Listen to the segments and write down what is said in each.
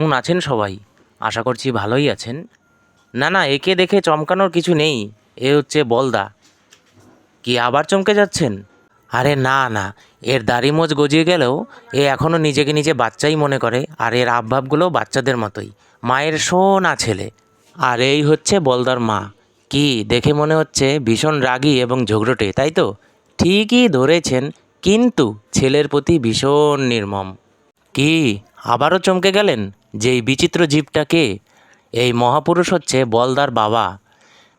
কেমন আছেন সবাই? আশা করছি ভালোই আছেন। না না, একে দেখে চমকানোর কিছু নেই। এ হচ্ছে বলদা। কি আবার চমকে যাচ্ছেন? আরে না না, এর দাড়ি মোজ গজিয়ে গেলেও এ এখনও নিজেকে নিজে বাচ্চাই মনে করে, আর এর আবভাবগুলোও বাচ্চাদের মতোই। মায়ের সোনা ছেলে। আর এই হচ্ছে বলদার মা। কি, দেখে মনে হচ্ছে ভীষণ রাগী এবং ঝগড়টে, তাই তো? ঠিকই ধরেছেন, কিন্তু ছেলের প্রতি ভীষণ নির্মম। কি, আবারও চমকে গেলেন? যে এই বিচিত্র জীবটা কে এই মহাপুরুষ হচ্ছে বলদার বাবা।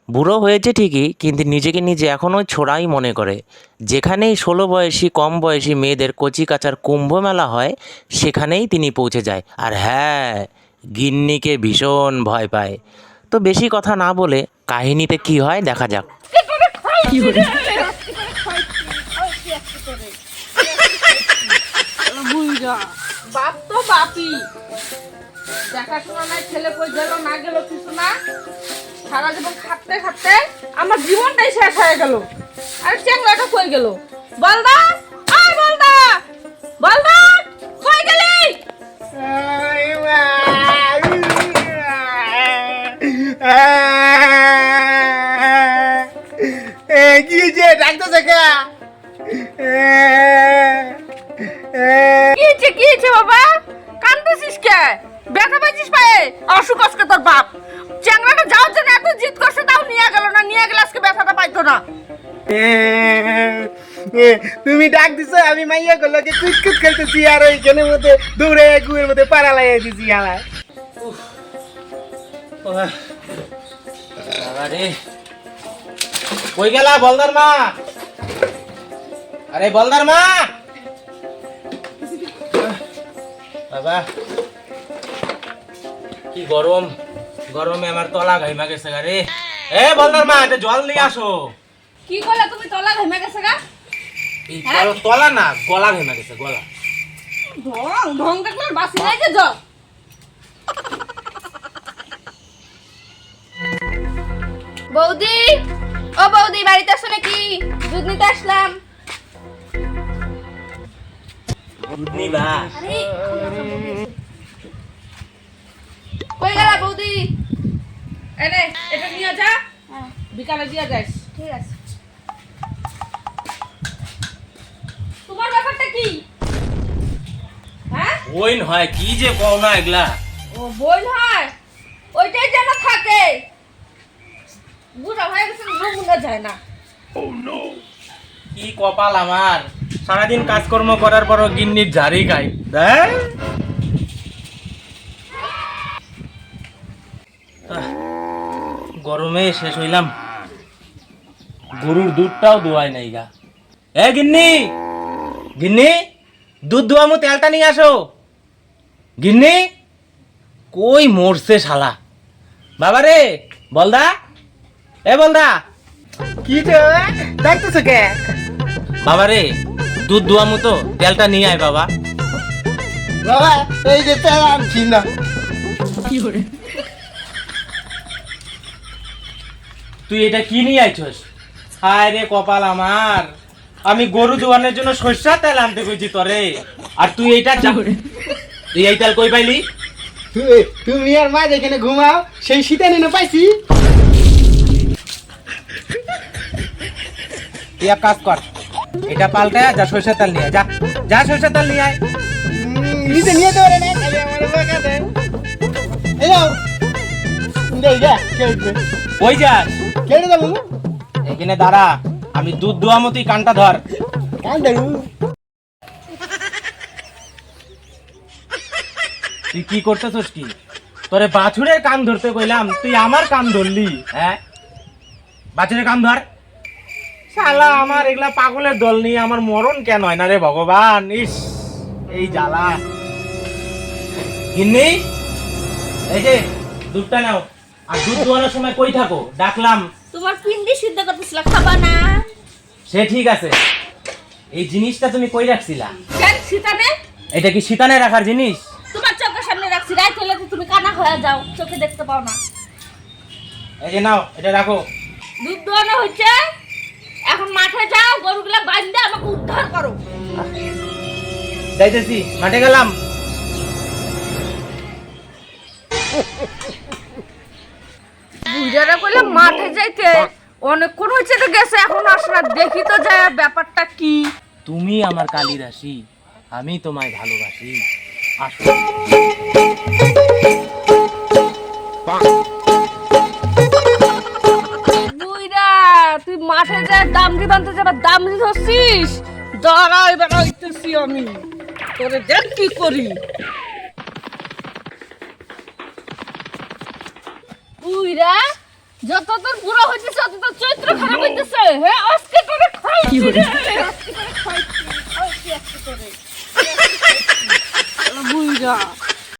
বুড়ো হয়েছে ঠিকই, কিন্তু নিজেকে নিজে এখনও ছোড়াই মনে করে। যেখানেই ষোলো বয়সী, কম বয়সী মেয়েদের কচি কাচার কুম্ভ মেলা হয়, সেখানেই তিনি পৌঁছে যায়। আর হ্যাঁ গিন্নিকে ভীষণ ভয় পায়। তো বেশি কথা না বলে কাহিনীতে কি হয় দেখা যাক। বাপ তো বাপই দেখাশোনা নাই ছেলে কই গেল না গেল কিছু না। সারা জীবন খাটতে খাটতে আমার জীবনটাই শেষ হয়ে গেল। আর চেংড়াটা কই গেল? বলদা আর বলদা বলদা কই গেলি? কি যে ডাকতেছে কে? কি হচ্ছে কি হচ্ছে বাবা? কান্দছিস কে? ব্যথা পাইছিস পায়ে? অসুখ আজকে তোর বাপ। চেংড়াটা যাওয়ার জন্য এত জিদ করছে তাও নিয়ে গেল না নিয়ে গেলে আজকে ব্যথাটা পাইতো না। তুমি ডাক দিছো আমি মাইয়া গুলো যে কুচ কুচ খেলতেছি আর ওইখানের মধ্যে দৌড়ে গুয়ের মধ্যে পাড়া লাগিয়ে দিছি আমার কই গেলা বলদার মা? আরে বলদার মা! বাবা। কি গরম? গরমে আমার তলা ঘাইমা গেছে গারে এ বলদার মা এটা জল নিয়ে আসো। কি করলে তুমি তলা ঘেমে গেছে গা? এই তল- না গলা ঘাইমা গেছে গলা। ঢং ঢং দেখলে বাসি নাই যে যাও বৌদি ও বৌদি বাড়িতে আসো নাকি? দুধ নিতে আসলাম। দুধ নিবা। গেলা বৌদি। এনে এটা নিয়ে যা। বিকালে দিয়ে যাইস ঠিক আছে। তোমার ব্যাপারটা কি? হ্যাঁ? হয় কি যে কও না এগুলা? ও বই হয়? ওইটাই যেন থাকে। বুড়া হয়ে গেছে ঘুমুনো যায় না। কি কপাল আমার? সারাদিন কাজকর্ম করার পরও গিন্নির ঝাড়ি খাই দেখ। গরমে শেষ হইলাম। গরুর দুধটাও দোয়ায় নাই গা। এ গিন্নি গিন্নি দুধ দোয়ামু তেলটা নিয়ে আসো। গিন্নি কই মরছে শালা। বাবা রে বলদা এ বলদা। কি ডাকতেছে কে? বাবা রে দুধ দোয়ামু তো তেলটা নিয়ে আয় বাবা। বাবা এই যে তেল আনছি না। তুই এটা কি নিয়ে আইছস? হায় রে কপাল আমার। আমি গরু দোয়ানোর জন্য সর্ষা তেল আনতে কইছি তোরে। আর তুই এইটা তুই এই তেল কই পাইলি? তুমি আর মা যেখানে ঘুমাও সেই শীতে নেনে পাইছি। তুই এক কাজ কর এটা পাল্টায় যা সর্ষের তেল নিয়ে আয়, যা যা সর্ষের তেল নিয়ে আয়। নিজে নিয়ে তো না খালি আমার বাঁকা দেয় এই যাও। দেই গা কেটে কই কেটে দেবো। এখানে দাঁড়া আমি দুধ দোয়ামো তুই কানটা ধর। কান তুই কি করতেছস কি? তোরে বাছুরের কান ধরতে কইলাম তুই আমার কান ধরলি হ্যাঁ? বাছুরের কান ধর। শালা আমার এগুলা পাগলের দল নিয়ে আমার মরণ কেন হয় না রে ভগবান? ইস এই জ্বালা। গিন্নি এই যে দুধটা নাও। আর দুধ দোয়ানোর সময় কই থাকো? ডাকলাম। তোমার পিন্ডি সিদ্ধ করতেছিল খাবা না। সে ঠিক আছে। এই জিনিসটা তুমি কই রাখছিলা? কেন শীতানে? এটা কি শীতানে রাখার জিনিস? তোমার চোখের সামনে রাখছি রাত হলে তো তুমি কানা হয়ে যাও চোখে দেখতে পাও না। এই যে নাও এটা রাখো। দুধ দোয়ানো হচ্ছে। এখন মাঠে যাও গরুগুলা বাঁধতে আমাকে উদ্ধার করো। যাইতেছি মাঠে গেলাম। বুঝারা কইলে মাঠে যাইতে অনেকক্ষণ হয়েছে তো গেছে এখন আসে না দেখি তো যায় ব্যাপারটা কি। তুমি আমার কালিদাসী আমি তোমায় ভালোবাসি। আসো। বুইরা তুই মাঠে যায় দাম দি বানতে যাবার দাম দি ধরছিস? দাঁড়া এবার হইতেছি আমি। তোরে দেখ কি করি। বুইরা যত তোর বুড়ো হইতেছে তত তোর চরিত্র খারাপ হইতেছে। হ্যাঁ আজকে তোরে খাইছি। রে আজকে তোরে বুইরা।